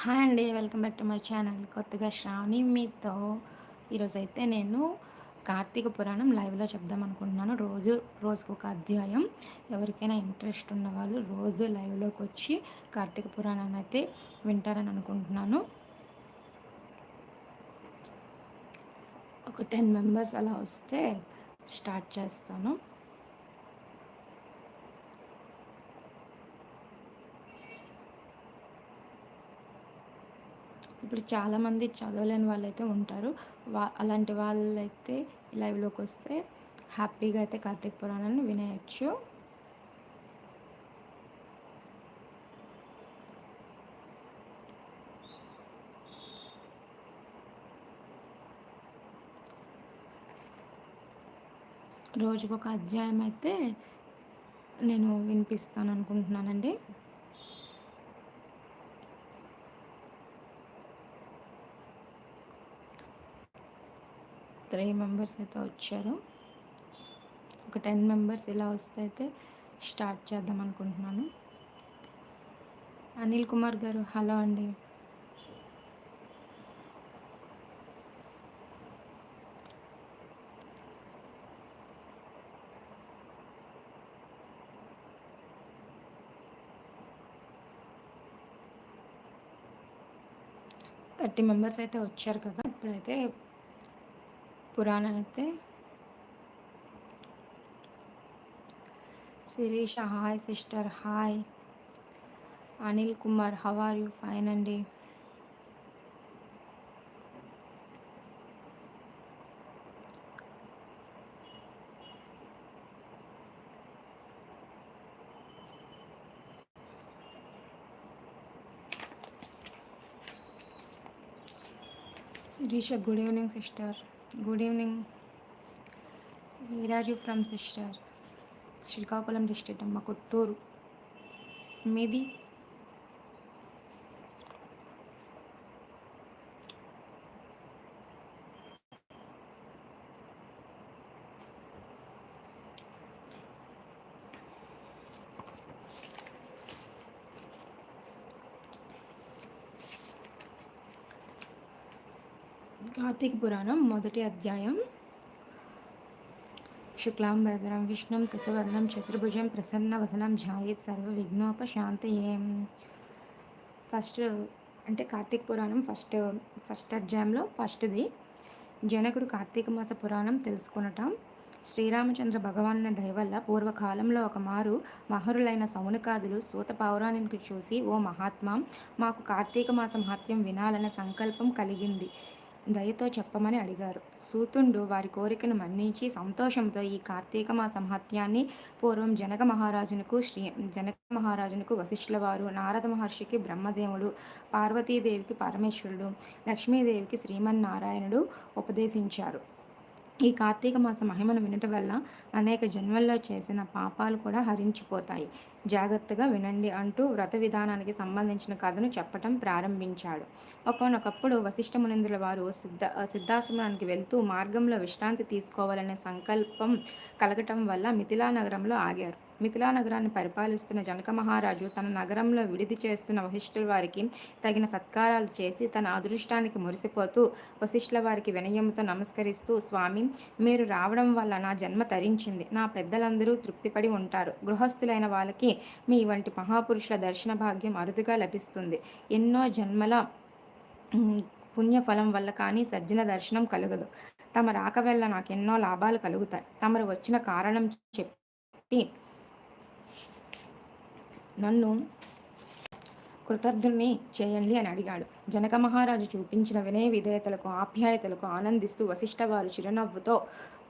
Hi అండి welcome back to my channel. కొత్తగా శ్రావణి మీతో ఈరోజైతే నేను కార్తీక పురాణం లైవ్లో చెప్దాం అనుకుంటున్నాను. రోజు రోజుకు ఒక అధ్యాయం. ఎవరికైనా ఇంట్రెస్ట్ ఉన్న వాళ్ళు రోజు లైవ్లోకి వచ్చి కార్తీక పురాణాన్ని అయితే వింటారని అనుకుంటున్నాను. ఒక టెన్ మెంబర్స్ అలా వస్తే స్టార్ట్ చేస్తాను. ఇప్పుడు చాలామంది చదవలేని వాళ్ళైతే ఉంటారు. వా అలాంటి వాళ్ళైతే లైవ్లోకి వస్తే హ్యాపీగా అయితే కార్తీక పురాణాన్ని వినేయచ్చు. రోజుకొక అధ్యాయం అయితే నేను వినిపిస్తాను అనుకుంటున్నానండి త్రీ మెంబర్స్ అయితే వచ్చారు. ఒక టెన్ మెంబర్స్ ఇలా వస్తే అయితే స్టార్ట్ చేద్దాం అనుకుంటున్నాను. అనిల్ కుమార్ గారు హలో అండి. థర్టీ మెంబర్స్ అయితే వచ్చారు కదా. ఇప్పుడైతే పురాణనైతే Sirisha hi sister hi. Anil Kumar how are you? Fine అండి. Sirisha good evening sister. Good evening where are you from sister Srikakulam district అమ్మ కొత్తూరు మీది కార్తీక పురాణం మొదటి అధ్యాయం. శుక్లాంబరధరం విష్ణుం శశవర్ణం చతుర్భుజం ప్రసన్న వసనం ఝాయేత్ సర్వ విఘ్నోపశాంతయేం ఫస్ట్ అంటే కార్తీక పురాణం ఫస్ట్ ఫస్ట్ అధ్యాయంలో ఫస్ట్ది. జనకుడు కార్తీక మాస పురాణం తెలుసుకునటం. శ్రీరామచంద్ర భగవాను దయవల్ల పూర్వకాలంలో ఒక మారు మహరులైన సౌనకాదులు సూత పౌరాణికి చూసి ఓ మహాత్మా మాకు కార్తీక మాస మహత్యం వినాలనే సంకల్పం కలిగింది. దయతో చెప్పమని అడిగారు. సూతుండు వారి కోరికను మన్నించి సంతోషంతో ఈ కార్తీక మాస మహత్యాన్ని పూర్వం జనక మహారాజునకు శ్రీ జనక మహారాజునకు వశిష్ఠుల వారు నారద మహర్షికి బ్రహ్మదేవుడు పార్వతీదేవికి పరమేశ్వరుడు లక్ష్మీదేవికి శ్రీమన్నారాయణుడు ఉపదేశించారు. ఈ కార్తీక మాస మహిమను వినటం వల్ల అనేక జన్మల్లో చేసిన పాపాలు కూడా హరించిపోతాయి. జాగ్రత్తగా వినండి అంటూ వ్రత విధానానికి సంబంధించిన కథను చెప్పటం ప్రారంభించాడు. ఒకనొకప్పుడు వశిష్ఠ మునిందుల వారు సిద్ధ సిద్ధాశ్రమానికి వెళ్తూ మార్గంలో విశ్రాంతి తీసుకోవాలనే సంకల్పం కలగటం వల్ల మిథిలా నగరంలో ఆగారు. మిథిలా నగరాన్ని పరిపాలిస్తున్న జనక మహారాజు తన నగరంలో విడిది చేస్తున్న వశిష్ఠుల వారికి తగిన సత్కారాలు చేసి తన అదృష్టానికి మురిసిపోతూ వశిష్ఠుల వారికి వినయంతో నమస్కరిస్తూ స్వామి మీరు రావడం వల్ల నా జన్మ తరించింది. నా పెద్దలందరూ తృప్తిపడి ఉంటారు. గృహస్థులైన వాళ్ళకి మీ వంటి మహాపురుషుల దర్శన భాగ్యం అరుదుగా లభిస్తుంది. ఎన్నో జన్మల పుణ్యఫలం వల్ల కానీ సజ్జన దర్శనం కలగదు. తమ రాక వల్ల నాకు ఎన్నో లాభాలు కలుగుతాయి. తమరు వచ్చిన కారణం చెప్పి నన్ను కృతజ్ఞుని చేయండి అని అడిగాడు. జనక మహారాజు చూపించిన వినయ విధేయతలకు ఆప్యాయతలకు ఆనందిస్తూ వశిష్ఠ వారు చిరునవ్వుతో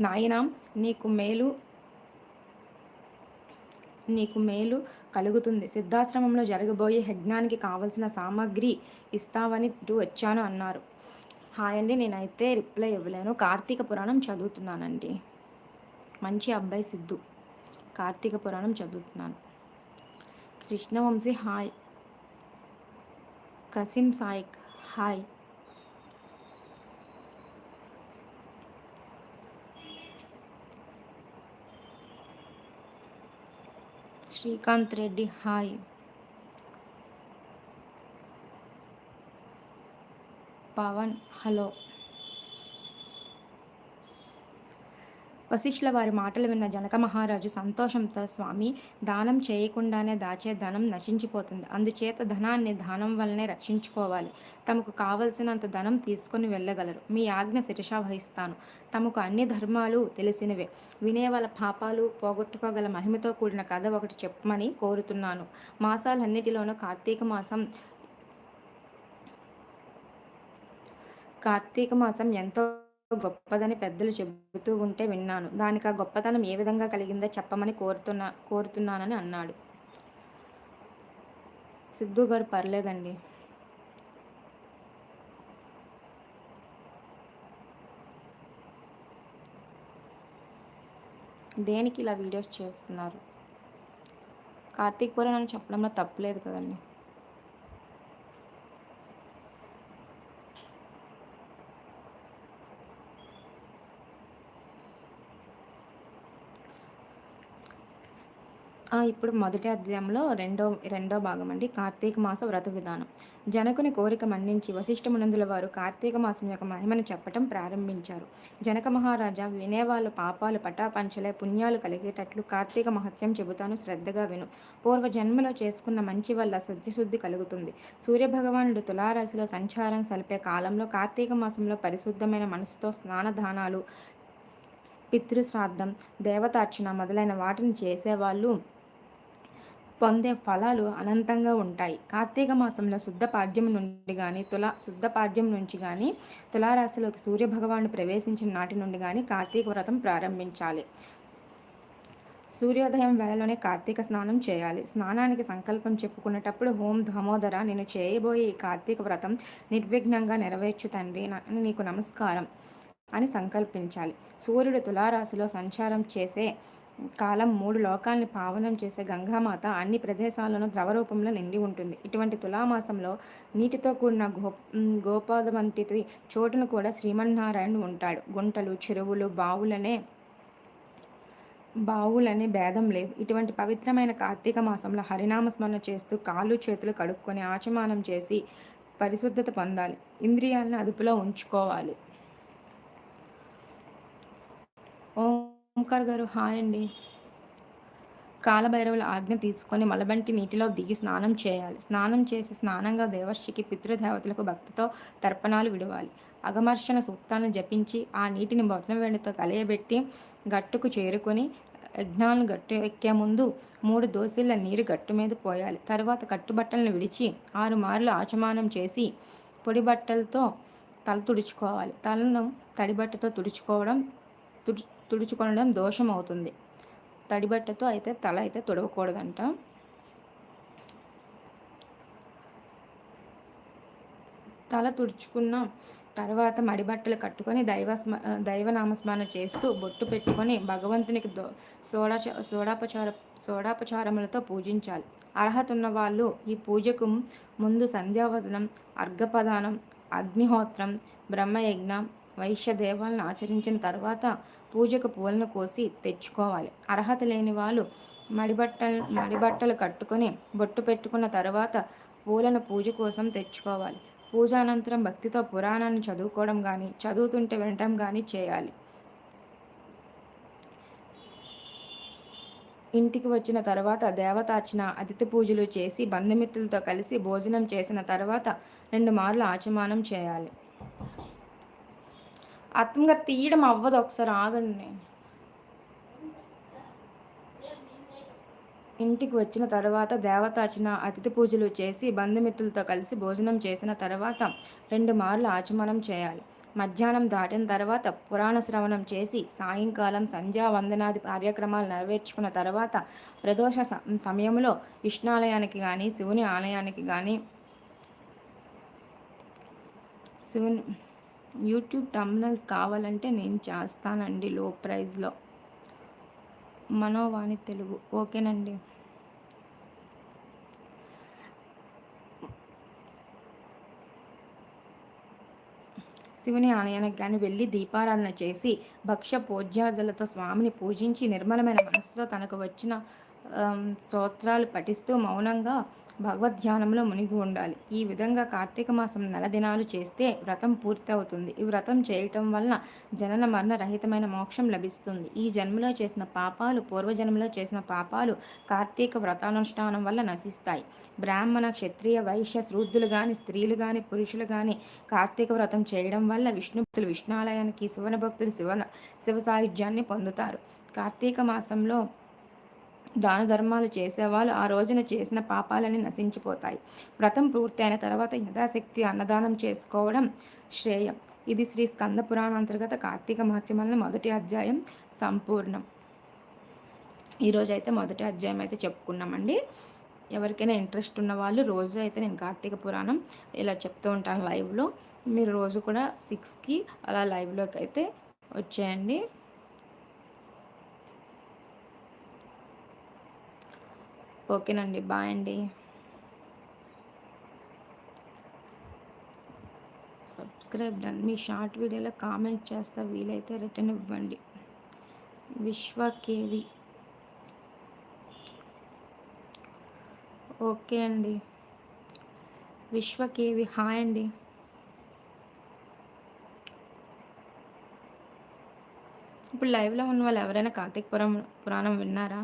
నాయన నీకు మేలు నీకు మేలు కలుగుతుంది. సిద్ధాశ్రమంలో జరగబోయే యజ్ఞానికి కావలసిన సామాగ్రి ఇస్తావని వచ్చాను అన్నారు. హాయ్ అండి నేనైతే రిప్లై ఇవ్వలేను. కార్తీక పురాణం చదువుతున్నానండి. మంచి అబ్బాయి సిద్ధు. కార్తీక పురాణం చదువుతున్నాను. Krishnavamsi hi. Kasim Shaik hi. Srikanth Reddy hi. Pavan hello. వశిష్ఠుల వారి మాటలు విన్న జనక మహారాజు సంతోషంతో స్వామి దానం చేయకుండానే దాచే ధనం నశించిపోతుంది. అందుచేత ధనాన్ని దానం వల్లనే రక్షించుకోవాలి. తమకు కావలసినంత ధనం తీసుకొని వెళ్ళగలరు. మీ ఆజ్ఞ శిరష వహిస్తాను. తమకు అన్ని ధర్మాలు తెలిసినవే. వినే వాళ్ళ పాపాలు పోగొట్టుకోగల మహిమతో కూడిన కథ ఒకటి చెప్పమని కోరుతున్నాను. మాసాలన్నిటిలోనూ కార్తీక మాసం కార్తీక మాసం ఎంతో గొప్పదని పెద్దలు చెబుతూ ఉంటే విన్నాను. దానికి ఆ గొప్పతనం ఏ విధంగా కలిగిందో చెప్పమని కోరుతున్నా కోరుతున్నానని అన్నాడు. సిద్ధు గారు పర్లేదండి. దేనికి ఇలా వీడియోస్ చేస్తున్నారు? కార్తీక్ పురాణం చెప్పడంలో తప్పులేదు కదండి. ఇప్పుడు మొదటి అధ్యాయంలో రెండో రెండో భాగం అండి కార్తీక మాస వ్రత విధానం. జనకుని కోరిక మన్నించి వశిష్ఠమునందుల వారు కార్తీక మాసం యొక్క మహిమను చెప్పటం ప్రారంభించారు. జనక మహారాజా వినేవాళ్ళు పాపాలు పటాపంచలే పుణ్యాలు కలిగేటట్లు కార్తీక మహత్యం చెబుతాను శ్రద్ధగా విను. పూర్వ జన్మలో చేసుకున్న మంచి వల్ల సత్యశుద్ధి కలుగుతుంది. సూర్యభగవానుడు తులారాశిలో సంచారం సలిపే కాలంలో కార్తీక మాసంలో పరిశుద్ధమైన మనసుతో స్నానదానాలు పితృశ్రాద్ధం దేవతార్చన మొదలైన వాటిని చేసేవాళ్ళు పొందే ఫలాలు అనంతంగా ఉంటాయి. కార్తీక మాసంలో శుద్ధ పాడ్యం నుండి కానీ తులా శుద్ధ పాడ్యం నుంచి కానీ తులారాశిలోకి సూర్యభగవాను ప్రవేశించిన నాటి నుండి కానీ కార్తీక వ్రతం ప్రారంభించాలి. సూర్యోదయం వేళలోనే కార్తీక స్నానం చేయాలి. స్నానానికి సంకల్పం చెప్పుకునేటప్పుడు హోం దామోదర నేను చేయబోయే ఈ కార్తీక వ్రతం నిర్విఘ్నంగా నెరవేర్చు తండ్రి నీకు నమస్కారం అని సంకల్పించాలి. సూర్యుడు తులారాశిలో సంచారం చేసే కాలం మూడు లోకాల్ని పావనం చేసే గంగామాత అన్ని ప్రదేశాలను ద్రవరూపంలో నిండి ఉంటుంది. ఇటువంటి తులామాసంలో నీటితో కూడిన గో గోపాదవంటి చోటును కూడా శ్రీమన్నారాయణ ఉంటాడు. గుంటలు చెరువులు బావులనే బావులనే భేదం లేవు. ఇటువంటి పవిత్రమైన కార్తీక మాసంలో హరినామస్మరణ చేస్తూ కాళ్ళు చేతులు కడుక్కొని ఆచమానం చేసి పరిశుద్ధత పొందాలి. ఇంద్రియాలను అదుపులో ఉంచుకోవాలి. ఓంకార్ గారు హాయ్ అండి. కాలభైరవుల ఆజ్ఞ తీసుకొని మలబంటి నీటిలో దిగి స్నానం చేయాలి. స్నానం చేసి స్నానంగా దేవర్షికి పితృదేవతలకు భక్తితో తర్పణాలు విడవాలి. అగమర్షణ సూక్తాలను జపించి ఆ నీటిని బొట్నం వెండితో కలియబెట్టి గట్టుకు చేరుకొని యజ్ఞాలను గట్టు ఎక్కే ముందు మూడు దోసిళ్ళ నీరు గట్టు మీద పోయాలి. తర్వాత కట్టుబట్టలను విడిచి ఆరు మార్లు ఆచమానం చేసి పొడి బట్టలతో తల తుడుచుకోవాలి. తలను తడిబట్టతో తుడుచుకోవడం తుడు తుడుచుకొనడం దోషం అవుతుంది తడిబట్టతో అయితే తల అయితే తుడవకూడదంట. తల తుడుచుకున్న తర్వాత మడిబట్టలు కట్టుకొని దైవ దైవనామస్మరణ చేస్తూ బొట్టు పెట్టుకొని భగవంతునికి దో సోడా సోడాపచార సోడాపచారములతో పూజించాలి. అర్హత ఉన్న వాళ్ళు ఈ పూజకు ముందు సంధ్యావదనం అర్ఘపదానం అగ్నిహోత్రం బ్రహ్మయజ్ఞ వైశ్య దేవాలను ఆచరించిన తర్వాత పూజకు పూలను కోసి తెచ్చుకోవాలి. అర్హత లేని వాళ్ళు మడిబట్టలు మడిబట్టలు కట్టుకొని బొట్టు పెట్టుకున్న తర్వాత పూలను పూజ కోసం తెచ్చుకోవాలి. పూజ అనంతరం భక్తితో పురాణాన్ని చదువుకోవడం కానీ చదువుతుంటే వినటం కానీ చేయాలి. ఇంటికి వచ్చిన తర్వాత దేవతార్చన అతిథి పూజలు చేసి బంధుమిత్రులతో కలిసి భోజనం చేసిన తర్వాత రెండు మార్లు ఆచమానం చేయాలి. అర్థంగా తీయడం అవ్వదు ఒకసారి ఆగండి. ఇంటికి వచ్చిన తర్వాత దేవతార్చన అతిథి పూజలు చేసి బంధుమిత్రులతో కలిసి భోజనం చేసిన తర్వాత రెండు మార్లు ఆచమనం చేయాలి. మధ్యాహ్నం దాటిన తర్వాత పురాణ శ్రవణం చేసి సాయంకాలం సంధ్యా వందనాది కార్యక్రమాలు నెరవేర్చుకున్న తర్వాత ప్రదోష సమయంలో విష్ణాలయానికి కానీ శివుని ఆలయానికి కానీ శివుని యూట్యూబ్ టమ్నల్స్ కావాలంటే నేను చేస్తానండి లో ప్రైజ్లో మనోవాణి తెలుగు. ఓకేనండి. శివుని ఆలయానికి కానీ వెళ్ళి దీపారాధన చేసి భక్ష్య పూజ్యాదులతో స్వామిని పూజించి నిర్మలమైన మనసుతో తనకు వచ్చిన స్తోత్రాలు పఠిస్తూ మౌనంగా భగవద్ధ్యానంలో మునిగి ఉండాలి. ఈ విధంగా కార్తీక మాసం నెల దినాలు చేస్తే వ్రతం పూర్తి అవుతుంది ఈ వ్రతం చేయటం వలన జనన మరణ రహితమైన మోక్షం లభిస్తుంది. ఈ జన్మలో చేసిన పాపాలు పూర్వజన్మలో చేసిన పాపాలు కార్తీక వ్రతానుష్ఠానం వల్ల నశిస్తాయి. బ్రాహ్మణ క్షత్రియ వైశ్య శ్రూద్ధులు కానీ స్త్రీలు కానీ పురుషులు కానీ కార్తీక వ్రతం చేయడం వల్ల విష్ణుభక్తులు విష్ణాలయానికి శివన భక్తులు శివ శివ సాయుధ్యాన్ని పొందుతారు. కార్తీక మాసంలో దాన ధర్మాలు చేసేవాళ్ళు ఆ రోజున చేసిన పాపాలని నశించిపోతాయి. వ్రతం పూర్తయిన తర్వాత యథాశక్తి అన్నదానం చేసుకోవడం శ్రేయం. ఇది శ్రీ స్కంద పురాణ అంతర్గత కార్తీక మహత్యమల్ల మొదటి అధ్యాయం సంపూర్ణం. ఈరోజు అయితే మొదటి అధ్యాయం అయితే చెప్పుకున్నామండి. ఎవరికైనా ఇంట్రెస్ట్ ఉన్న వాళ్ళు రోజు అయితే నేను కార్తీక పురాణం ఇలా చెప్తూ ఉంటాను లైవ్లో. మీరు రోజు కూడా సిక్స్కి అలా లైవ్లోకి అయితే వచ్చేయండి. ఓకేనండి బాయ్ అండి. సబ్స్క్రైబ్ డన్ మీ షార్ట్ వీడియోలో కామెంట్ చేస్తా వీలైతే రిటర్న్ ఇవ్వండి. విశ్వకేవి ఓకే అండి. విశ్వకేవి హాయ్ అండి. ఇప్పుడు లైవ్లో ఉన్న వాళ్ళు ఎవరైనా కార్తీక పురం పురాణం విన్నారా?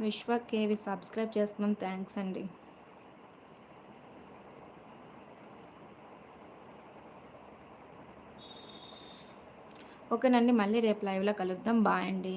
విశ్వ కేవి సబ్స్క్రైబ్ చేసుకున్నాం థ్యాంక్స్ అండి. ఓకేనండి మళ్ళీ రేపు లైవ్లో కలుద్దాం. బాయ్ అండి.